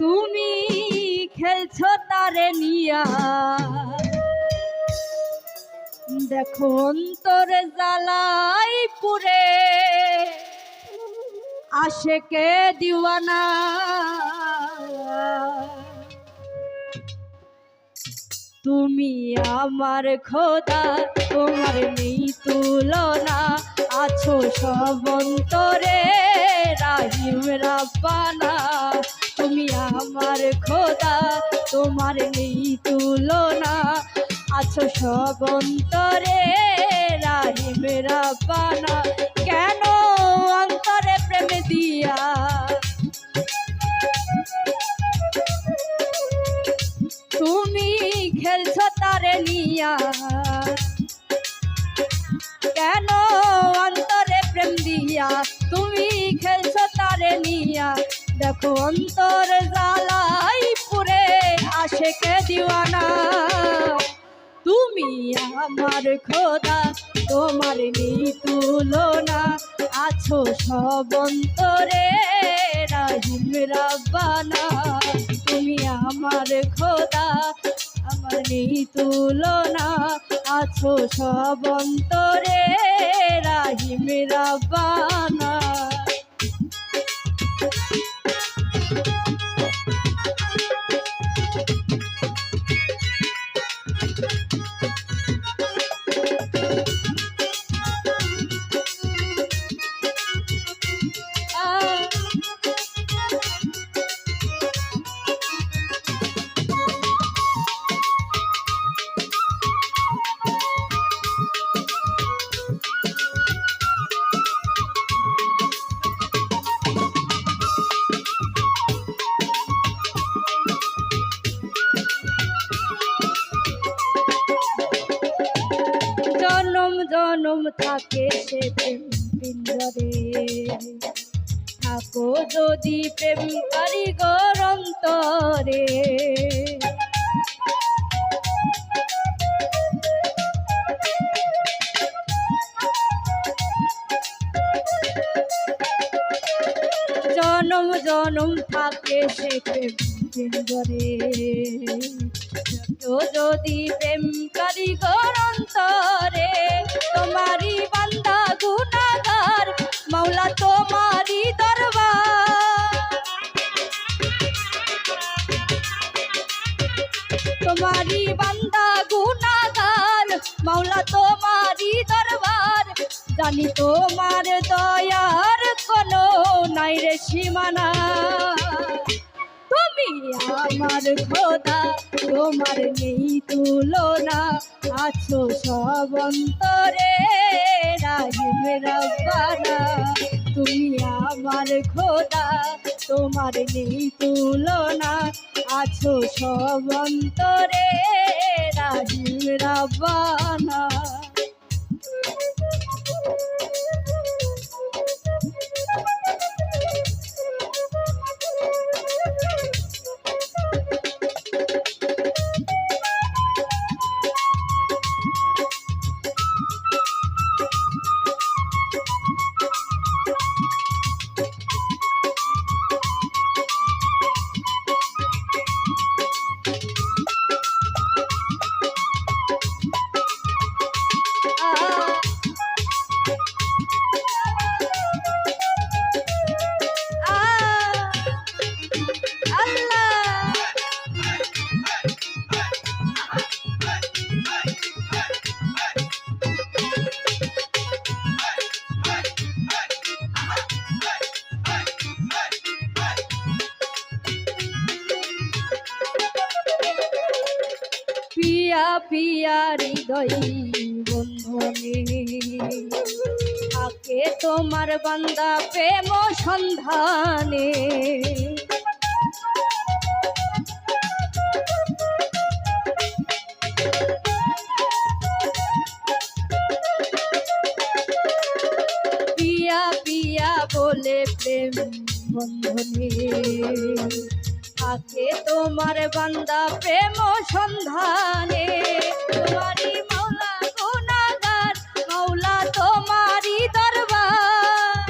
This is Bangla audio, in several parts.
তুমি খেলছো তারে নিয়া। দেখো অন্তরে জ্বালাই পুরে আসে কে দিওয়ানা। তুমি আমার খোদা, তোমার নেই তুলনা আছো সব অন্তরে, রাহিম রাব্বানা। তুমি আমার খোদা, তোমার নেই তুলনা। আছো সব অন্তরে রাহিম রাব্বানা কেন অন্তরে প্রেম দিয়া? তুমি খেলছ তারে নিয়া। কেন আমার খোদা, তোমার তুলনা আছো সব অন্তরে। রাহিম রাব্বানা, তুমি আমার খোদা, আমার তুলনা আছো সব অন্তরে। রাহিম রাব্বানা থাকে সে প্রেম পিঞ্জরে থাকো যদি প্রেম কারিগর অন্তরে। জনম জনম থাকে সে প্রেম। পিঞ্জরে তো যদি প্রেম কারিগর অন্তরে তোমারি বান্দা গুনাগার মাওলা তোমারি দরবার। তোমারি বান্দা গুনাগার মাওলা তোমারি দরবার। জানি তোমার দয়ার কোনো নাই রে সীমানা। আমার খোদা, তোমার নেই তুলনা। আছো সব অন্তরে তুমি আমার খোদা, তোমার নেই তুলনা। আছো সব অন্তরে রাহিম রব্বানা পিয়া পিয়া হৃদয় বন্ধনে থাকে তোমার বান্দা প্রেম সন্ধানে। পিয়া পিয়া বলে প্রেম বন্ধনে তোমার বান্দা প্রেম সন্ধানে। তোমারই মাওলা গুণাগার মাওলা তোমারই দরবার।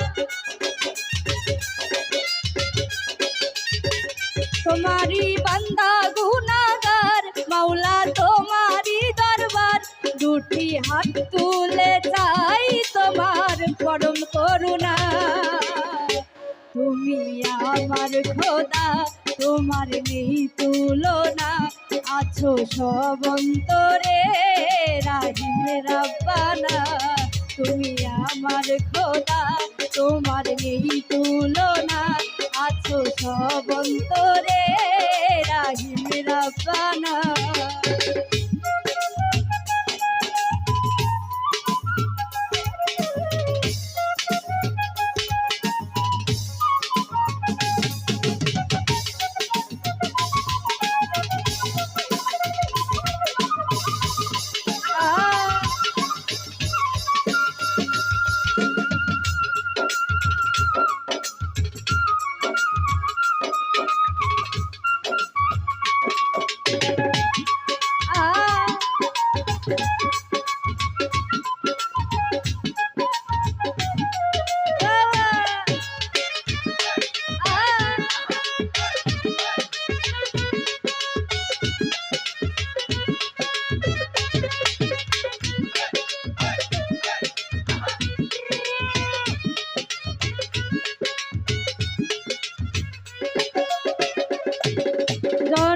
তোমারই বান্দা গুণাগার, মৌলা তোমারই দরবার। দুটি হাত তুলে চাই তোমার পরম করুণা। তুমি আমার খোদা তোমার নেই তুলনা, আছো সব অন্তরে। রাহিম রাব্বানা, তুমি আমার খোদা, তোমার নেই তুলনা, আছো সব অন্তরে। রাহিম রাব্বানা।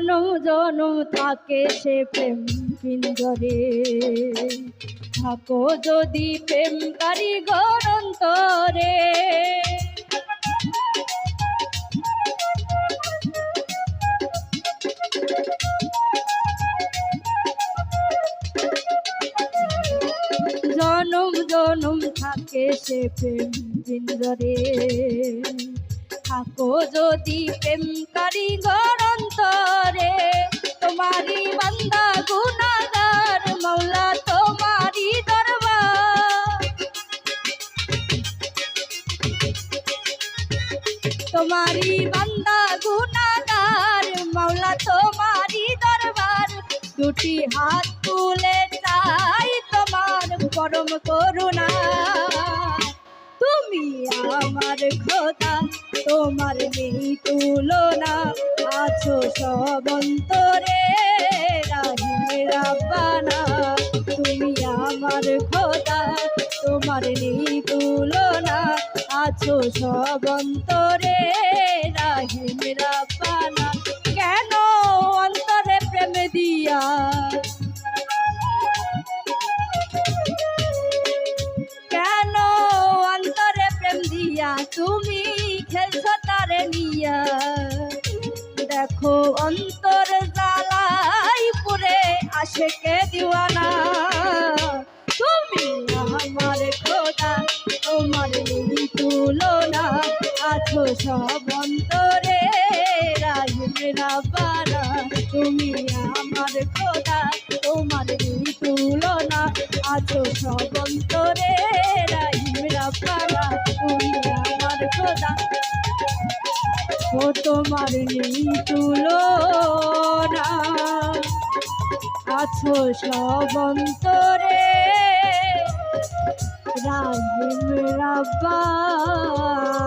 জনম জনম থাকে সে প্রেম পিঞ্জরে। থাকো যদি প্রেম কারিগর অন্তরে জনম জনম থাকে সে প্রেম পিঞ্জরে। থাকো যদি প্রেম কারিগর অন্তরে, তোমারই বান্দা গুনাগার মৌলা তোমারই দরবার। তোমারই বান্দা গুনাগার মৌলা তোমারই দরবার। দুটি হাত তুলে চাই তোমার পরম করুণা আমার খোদা, তোমার নেই তুলনা। আছো সব অন্তরে রাব্বানা। তুমি আমার খোদা, তোমার নেই তুলনা। আছো সব অন্তরে তুমি খেলছো তারে দেখো অন্তর জ্বালাই পুরে আসে কে দিওয়ানা। তুমি আমার খোদা, তোমার তুলনা। আছো সব অন্তরে রাহিম রাব্বানা তুমি আমার খোদা, তোমার তুলনা। আছো সব ও তোমার তুলনা আছো সব অন্তরে। রাহিম রাব্বানা